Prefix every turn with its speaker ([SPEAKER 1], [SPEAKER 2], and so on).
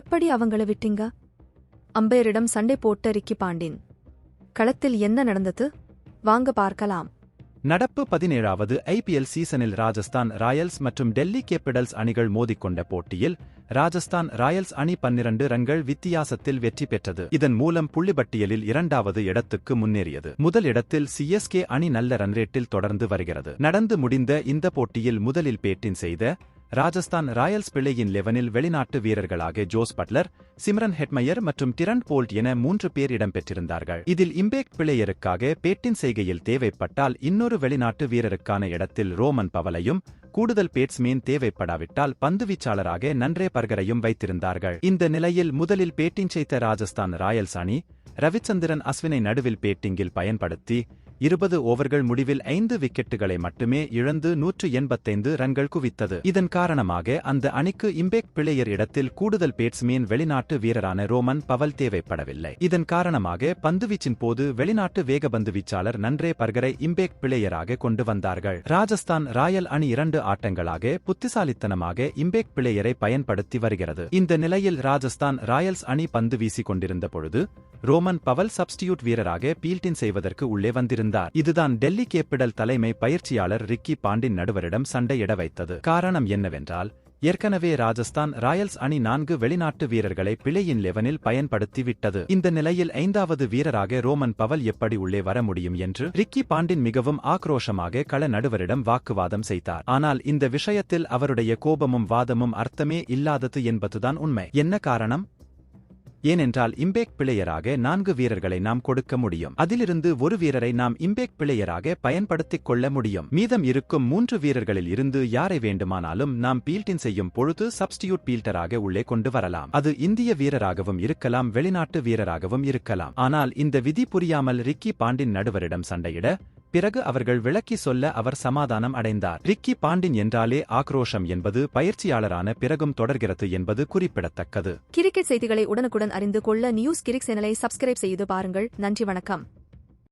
[SPEAKER 1] எப்படி அவங்கள விட்டீங்க? அம்பையரிடம் சண்டை போட்ட ரிக்கி பாண்டின். களத்தில் என்ன நடந்தது? வாங்க பார்க்கலாம்.
[SPEAKER 2] நடப்பு பதினேழாவது ஐபிஎல் சீசனில் ராஜஸ்தான் ராயல்ஸ் மற்றும் டெல்லி கேபிடல்ஸ் அணிகள் மோதிக்கொண்ட போட்டியில் ராஜஸ்தான் ராயல்ஸ் அணி பன்னிரண்டு ரன்கள் வித்தியாசத்தில் வெற்றி பெற்றது. இதன் மூலம் புள்ளிப்பட்டியலில் இரண்டாவது இடத்துக்கு முன்னேறியது. முதல் இடத்தில் சிஎஸ்கே அணி நல்ல ரன்ரேட்டில் தொடர்ந்து வருகிறது. நடந்து முடிந்த இந்த போட்டியில் முதலில் பேட்டிங் செய்த ராஜஸ்தான் ராயல்ஸ் பிள்ளையின் லெவனில் வெளிநாட்டு வீரர்களாக ஜோஸ் பட்லர் சிம்ரன் ஹெட்மையர் மற்றும் டிரன் போல்ட் என மூன்று பேர் இடம்பெற்றிருந்தார்கள். இதில் இம்பேக்ட் பிளேயருக்காக பேட்டின் செய்கையில் தேவைப்பட்டால் இன்னொரு வெளிநாட்டு வீரருக்கான இடத்தில் ரோமன் பவலையும் கூடுதல் பேட்ஸ்மேன் தேவைப்படாவிட்டால் பந்துவீச்சாளராக நன்றே பர்கரையும் வைத்திருந்தார்கள். இந்த நிலையில் முதலில் பேட்டிங் செய்த ராஜஸ்தான் ராயல்ஸ் அணி ரவிச்சந்திரன் அஸ்வினை நடுவில் பேட்டிங்கில் பயன்படுத்தி இருபது ஓவர்கள் முடிவில் ஐந்து விக்கெட்டுகளை மட்டுமே இழந்து நூற்று எண்பத்தைந்து ரன்கள் குவித்தது. இதன் காரணமாக அந்த அணிக்கு இம்பேக் பிளேயர் இடத்தில் கூடுதல் பேட்ஸ்மேன் வெளிநாட்டு வீரரான ரோமன் பவல் தேவைப்படவில்லை. இதன் காரணமாக பந்துவீச்சின் போது வெளிநாட்டு வேகபந்து வீச்சாளர் நன்றே பர்கரை இம்பேக் பிளேயராக கொண்டு வந்தார்கள். ராஜஸ்தான் ராயல் அணி இரண்டு ஆட்டங்களாக புத்திசாலித்தனமாக இம்பேக் பிளேயரை பயன்படுத்தி வருகிறது. இந்த நிலையில் ராஜஸ்தான் ராயல்ஸ் அணி பந்து வீசிக் கொண்டிருந்த பொழுது ரோமன் பவல் சப்ஸ்டியூட் வீரராக பீல்டின் செய்வதற்கு உள்ளே வந்திருந்தார். இதுதான் டெல்லி கேப்பிடல் தலைமை பயிற்சியாளர் ரிக்கி பாண்டின் நடுவரிடம் சண்டையிட வைத்தது. காரணம் என்னவென்றால் ஏற்கனவே ராஜஸ்தான் ராயல்ஸ் அணி நான்கு வெளிநாட்டு வீரர்களை பிழையின் லெவனில் பயன்படுத்தி விட்டது இந்த நிலையில் ஐந்தாவது வீரராக ரோமன் பவல் எப்படி உள்ளே வர முடியும் என்று ரிக்கி பாண்டின் மிகவும் ஆக்ரோஷமாக கள நடுவரிடம் வாக்குவாதம் செய்தார். ஆனால் இந்த விஷயத்தில் அவருடைய கோபமும் வாதமும் அர்த்தமே இல்லாதது என்பதுதான் உண்மை. என்ன காரணம்? ஏனென்றால் இம்பேக் பிளேயராக நான்கு வீரர்களை நாம் கொடுக்க முடியும். அதிலிருந்து ஒரு வீரரை நாம் இம்பேக் பிளேயராக பயன்படுத்திக் கொள்ள முடியும். மீதம் இருக்கும் மூன்று வீரர்களில் இருந்து யாரை வேண்டுமானாலும் நாம் பீல்டின் செய்யும் பொழுது சப்ஸ்டியூட் பீல்டராக உள்ளே கொண்டு வரலாம். அது இந்திய வீரராகவும் இருக்கலாம் வெளிநாட்டு வீரராகவும் இருக்கலாம். ஆனால் இந்த விதி புரியாமல் ரிக்கி பாண்டின் நடுவரிடம் சண்டையிட பிறகு அவர்கள் விளக்கி சொல்ல அவர் சமாதானம் அடைந்தார். ரிக்கி பாண்டின் என்றாலே ஆக்ரோஷம் என்பது பயிற்சியாளரான பிறகும் தொடர்கிறது என்பது குறிப்பிடத்தக்கது.
[SPEAKER 1] கிரிக்கெட் செய்திகளை உடனுக்குடன் அறிந்து கொள்ள நியூஸ் கிரிக் சேனலை சப்ஸ்கிரைப் செய்து பாருங்கள். நன்றி வணக்கம்.